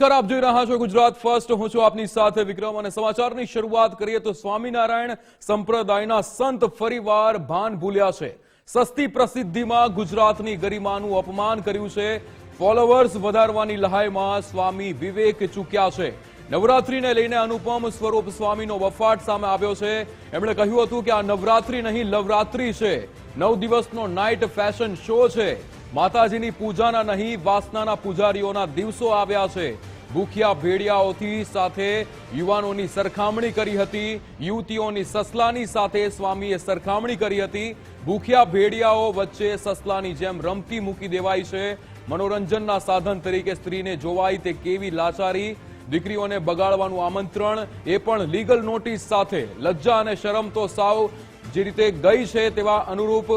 નમસ્કાર, આપ જોઈ રહ્યા છો ગુજરાત ફર્સ્ટ. હું છું આપની સાથે વિક્રમ અને સમાચારની શરૂઆત કરીએ તો સ્વામિનારાયણ સંપ્રદાયના સંત ફરીવાર ભાન ભૂલ્યા છે. સસ્તી પ્રસિદ્ધિમાં ગુજરાતની ગરિમાનું અપમાન કર્યું છે. ફોલોવર્સ વધારવાની લહાઈમાં સ્વામી વિવેક ચૂક્યા છે. નવરાત્રીને લઈને અનુપમ સ્વરૂપ સ્વામીનો વફાટ સામે આવ્યો છે. એમણે કહ્યું હતું કે આ નવરાત્રી નહીં, લવરાત્રી છે. નવ દિવસનો નાઇટ ફેશન શો છે. માતાજીની પૂજાના નહીં, વાસનાના પૂજારીઓના દિવસો આવ્યા છે. ભૂખ્યા ભેડિયાઓથી સાથે યુવાનોની સરખામણી કરી હતી. યુવતીઓની સસલાની સાથે સ્વામીએ સરખામણી કરી હતી. ભૂખ્યા ભેડિયાઓ વચ્ચે સસલાની જેમ રમતી મૂકી દેવાઈ છે. મનોરંજનના સાધન તરીકે સ્ત્રીને જોવાય તે કેવી લાચારી. દીકરીઓને બગાડવાનું આમંત્રણ, એ પણ લીગલ નોટિસ સાથે. લજ્જા અને શરમ તો સાવ જે રીતે ગઈ છે તેવા અનુરૂપ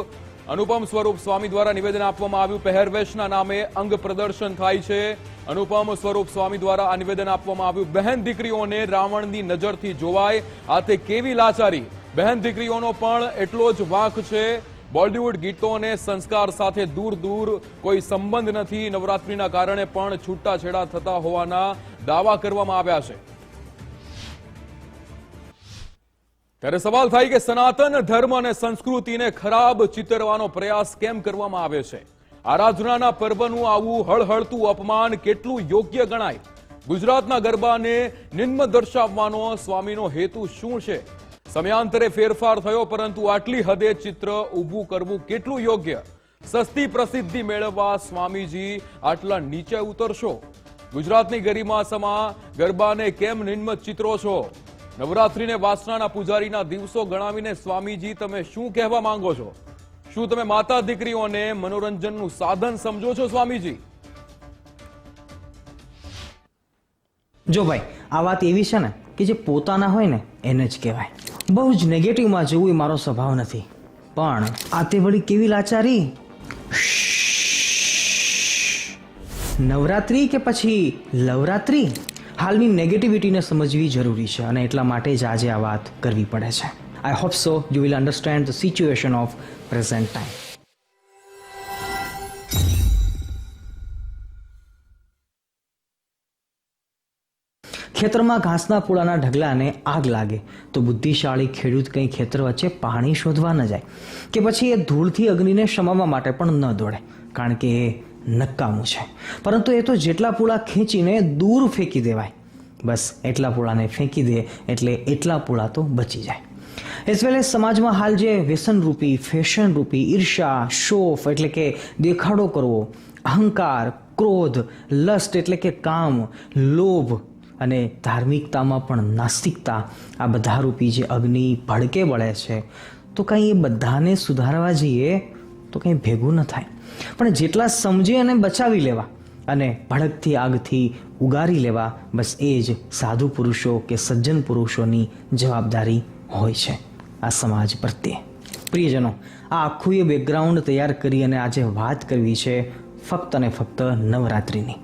અનુપમ સ્વરૂપ સ્વામી દ્વારા નિવેદન આપવામાં આવ્યું. પહેરવેશના નામે અંગ પ્રદર્શન થાય છે. અનુપમ સ્વરૂપ સ્વામી દ્વારા આ નિવેદન આપવામાં આવ્યું. બહેન દીકરીઓને રાવણની નજરથી જોવાય. આ તે કેવી લાચારી. બહેન દીકરીઓનો પણ એટલો જ વાંક છે. બોલિવૂડ ગીતો અને સંસ્કાર સાથે દૂર દૂર કોઈ સંબંધ નથી. નવરાત્રીના કારણે પણ છૂટાછેડા થતા હોવાના દાવા કરવામાં આવ્યા છે. ત્યારે સવાલ થાય કે સનાતન ધર્મ અને સંસ્કૃતિને ખરાબ ચિતરવાનો પ્રયાસ કેમ કરવામાં આવે છે? આરાધનાના પર્વનું આવું હળહળતું અપમાન કેટલું યોગ્ય ગણાય? ગુજરાતના ગરબાને નિમ્ન દર્શાવવાનો સ્વામીનો હેતુ શું છે? સમયાંતરે ફેરફાર થયો, પરંતુ આટલી હદે ચિત્ર ઊભું કરવું કેટલું યોગ્ય? સસ્તી પ્રસિદ્ધિ મેળવવા સ્વામીજી આટલા નીચે ઉતરશો. ગુજરાતની ગરિમા સમા ગરબાને કેમ નિમ્ન ચિત્રો છો? નવરાત્રીને વાસણાના પૂજારીના દિવસો ગણાવીને, સ્વામીજી, તમે શું કહેવા માંગો છો? શું તમે માતા દીકરીઓને મનોરંજનનું સાધન સમજો છો, સ્વામીજી? જો ભાઈ, આ વાત એવી છે ને કે જે પોતાના હોય ને, એને જ કહેવાય. બહુ જ નેગેટિવમાં જવું એ મારો સ્વભાવ નથી. પણ આ તે વળી કેવી લાચારી? નવરાત્રી કે પછી લવરાત્રી? હાલની નેગેટિવિટીને સમજવી જરૂરી છે અને એટલા માટે જ આજે આ વાત કરવી પડે છે. I hope so you will understand the situation of present time ખેતરમાં ઘાસના પૂળાના ઢગલાને આગ લાગે તો બુદ્ધિશાળી ખેડૂત કંઈ ખેતર વચ્ચે પાણી શોધવા ન જાય કે પછી એ ધૂળથી અગ્નિને શમાવવા માટે પણ ન દોડે. કારણ કે એ નકામું છે. પરંતુ એ તો જેટલા પૂળા ખેંચીને દૂર ફેંકી દેવાય. બસ એટલા પૂળાને ફેંકી દે એટલે એટલા પૂળા તો બચી જાય. એઝ વેલ એઝ સમાજમાં હાલ જે વ્યસનરૂપી, ફેશનરૂપી ઈર્ષા શોફ એટલે કે દેખાડો કરવો, અહંકાર, ક્રોધ લસ્ટ એટલે કે કામ, લોભ અને ધાર્મિકતામાં પણ નાસ્તિકતા, આ બધા રૂપી જે અગ્નિ ભડકે વળે છે, તો કાંઈ એ બધાને સુધારવા જઈએ તો કંઈ ભેગું ન થાય. પણ જેટલા સમજી અને બચાવી લેવા અને ભડકથી આગથી ઉગારી લેવા, બસ એ જ સાધુ પુરુષો કે સજ્જન પુરુષોની જવાબદારી હોય છે. આ સમાજ પ્રત્યે. પ્રિયજનો, આ આખું એ બેકગ્રાઉન્ડ તૈયાર કરી અને આજે વાત કરવી છે ફક્ત અને ફક્ત નવરાત્રિની.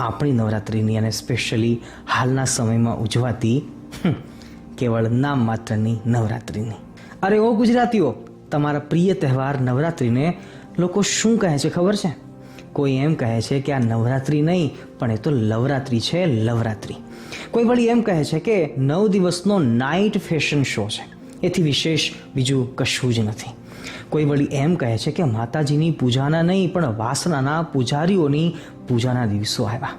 આપણી નવરાત્રિની અને સ્પેશિયલી હાલના સમયમાં ઉજવાતી કેવળ નામ માત્રની નવરાત્રિની. અરે ઓ ગુજરાતીઓ તમારા પ્રિય તહેવાર નવરાત્રિને લોકો શું કહે છે ખબર છે? કોઈ એમ કહે છે કે આ નવરાત્રિ નહીં, પણ એ તો લવરાત્રિ છે, લવરાત્રિ. કોઈ વળી એમ કહે છે કે નવ દિવસનો નાઇટ ફેશન શો છે. એથી વિશેષ બીજું કશું જ નથી. કોઈ વળી એમ કહે છે કે માતાજીની પૂજાના નહીં, પણ વાસનાના પૂજારીઓની પૂજાના દિવસો આવ્યા.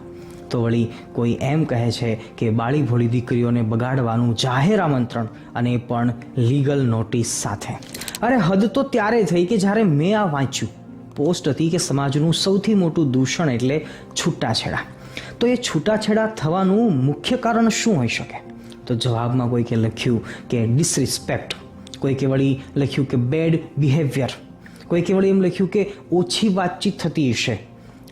તો વળી કોઈ એમ કહે છે કે બાળી ભોળી દીકરીઓને બગાડવાનું જાહેર આમંત્રણ અને પણ લીગલ નોટિસ સાથે. અરે હદ તો ત્યારે થઈ કે જ્યારે મેં આ વાંચ્યું. પોસ્ટ હતી કે સમાજનું સૌથી મોટું દૂષણ એટલે છૂટાછેડા. તો એ છૂટાછેડા થવાનું મુખ્ય કારણ શું હોઈ શકે? તો જવાબમાં કોઈકે લખ્યું કે ડિસરિસ્પેક્ટ કોઈકે વળી લખ્યું કે બેડ બિહેવિયર કોઈકે વળી એમ લખ્યું કે ઓછી વાતચીત થતી હશે,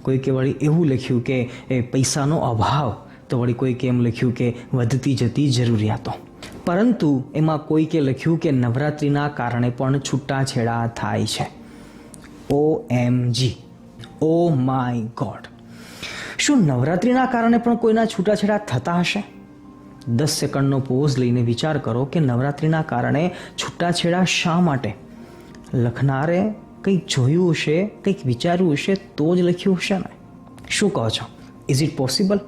કોઈકે વળી એવું લખ્યું કે એ પૈસાનો અભાવ, તો વળી કોઈકે એમ લખ્યું કે વધતી જતી જરૂરિયાતો. પરંતુ એમાં કોઈકે લખ્યું કે નવરાત્રિના કારણે પણ છૂટાછેડા થાય છે. ઓ એમ જી ઓ માય ગોડ શું નવરાત્રિના કારણે પણ કોઈના છૂટાછેડા થતા હશે? દસ સેકન્ડનો પોઝ લઈને વિચાર કરો કે નવરાત્રિના કારણે છૂટાછેડા શા માટે? લખનારે કંઈક જોયું હશે, કંઈક વિચાર્યું હશે, તો જ લખ્યું હશે ને? શું કહો છો? Is it possible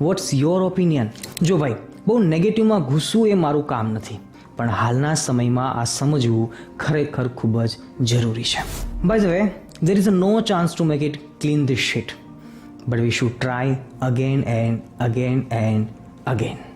what's your opinion જો ભાઈ બહુ નેગેટિવમાં ઘૂસવું એ મારું કામ નથી. પણ હાલના સમયમાં આ સમજવું ખરેખર ખૂબ જ જરૂરી છે. By the way there is a no chance to make it clean this sheet but we should try again and again and again